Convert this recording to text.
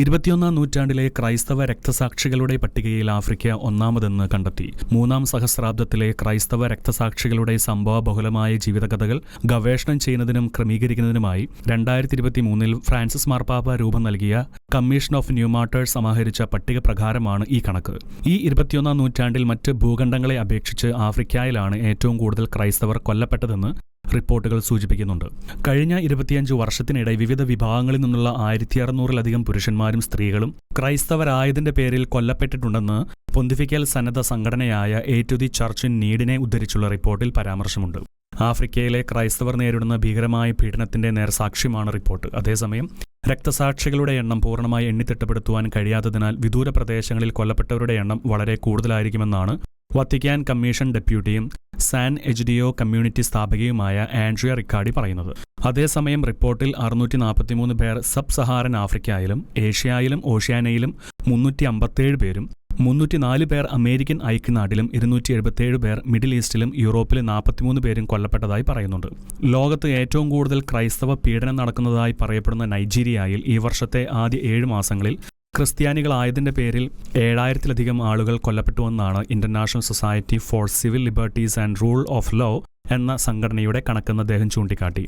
ഇരുപത്തിയൊന്നാം നൂറ്റാണ്ടിലെ ക്രൈസ്തവ രക്തസാക്ഷികളുടെ പട്ടികയിൽ ആഫ്രിക്ക ഒന്നാമതെന്ന് കണ്ടെത്തി. മൂന്നാം സഹസ്രാബ്ദത്തിലെ ക്രൈസ്തവ രക്തസാക്ഷികളുടെ സംഭവ ബഹുലമായ ജീവിതകഥകൾ ഗവേഷണം ചെയ്യുന്നതിനും ക്രമീകരിക്കുന്നതിനുമായി രണ്ടായിരത്തി ഇരുപത്തി മൂന്നിൽ ഫ്രാൻസിസ് മാർപ്പാപ്പ രൂപം നൽകിയ കമ്മീഷൻ ഓഫ് ന്യൂമാർട്ടേഴ്സ് സമാഹരിച്ച പട്ടിക പ്രകാരമാണ് ഈ കണക്ക്. ഈ ഇരുപത്തിയൊന്നാം നൂറ്റാണ്ടിൽ മറ്റ് ഭൂഖണ്ഡങ്ങളെ അപേക്ഷിച്ച് ആഫ്രിക്കയിലാണ് ഏറ്റവും കൂടുതൽ ക്രൈസ്തവർ കൊല്ലപ്പെട്ടതെന്ന് റിപ്പോർട്ടുകൾ സൂചിപ്പിക്കുന്നുണ്ട്. കഴിഞ്ഞ ഇരുപത്തിയഞ്ച് വർഷത്തിനിടെ വിവിധ വിഭാഗങ്ങളിൽ നിന്നുള്ള ആയിരത്തി അറുന്നൂറിലധികം പുരുഷന്മാരും സ്ത്രീകളും ക്രൈസ്തവരായതിന്റെ പേരിൽ കൊല്ലപ്പെട്ടിട്ടുണ്ടെന്ന് പൊന്തിഫിക്കൽ സന്നദ്ധ സംഘടനയായ Aid to the Church in നീഡിനെ ഉദ്ധരിച്ചുള്ള റിപ്പോർട്ടിൽ പരാമർശമുണ്ട്. ആഫ്രിക്കയിലെ ക്രൈസ്തവർ നേരിടുന്ന ഭീകരമായ പീഡനത്തിന്റെ നേർസാക്ഷ്യമാണ് റിപ്പോർട്ട്. അതേസമയം രക്തസാക്ഷികളുടെ എണ്ണം പൂർണമായി എണ്ണിത്തിട്ടപ്പെടുത്തുവാൻ കഴിയാത്തതിനാൽ വിദൂര പ്രദേശങ്ങളിൽ കൊല്ലപ്പെട്ടവരുടെ എണ്ണം വളരെ കൂടുതലായിരിക്കുമെന്നാണ് വത്തിക്കാൻ കമ്മീഷൻ ഡെപ്യൂട്ടിയും സാൻ എജ്ഡിയോ കമ്മ്യൂണിറ്റി സ്ഥാപകയുമായ ആൻഡ്രിയ റിക്കാർഡി പറയുന്നത്. അതേസമയം റിപ്പോർട്ടിൽ അറുന്നൂറ്റി നാൽപ്പത്തിമൂന്ന് പേർ സബ് സഹാറൻ ആഫ്രിക്കയിലും ഏഷ്യയിലും ഓഷ്യാനയിലും മുന്നൂറ്റി അമ്പത്തേഴ് പേരും മുന്നൂറ്റിനാല് പേർ അമേരിക്കൻ ഐക്യനാട്ടിലും ഇരുന്നൂറ്റി എഴുപത്തിയേഴ് പേർ മിഡിൽ ഈസ്റ്റിലും യൂറോപ്പിലെ നാൽപ്പത്തിമൂന്ന് പേരും കൊല്ലപ്പെട്ടതായി പറയുന്നുണ്ട്. ലോകത്ത് ഏറ്റവും കൂടുതൽ ക്രൈസ്തവ പീഡനം നടക്കുന്നതായി പറയപ്പെടുന്ന നൈജീരിയയിൽ ഈ വർഷത്തെ ആദ്യ ഏഴ് മാസങ്ങളിൽ ക്രിസ്ത്യാനികളായതിന്റെ പേരിൽ ഏഴായിരത്തിലധികം ആളുകൾ കൊല്ലപ്പെട്ടുവെന്നാണ് International Society for Civil Liberties and Rule of Law എന്ന സംഘടനയുടെ കണക്കെന്ന് അദ്ദേഹം ചൂണ്ടിക്കാട്ടി.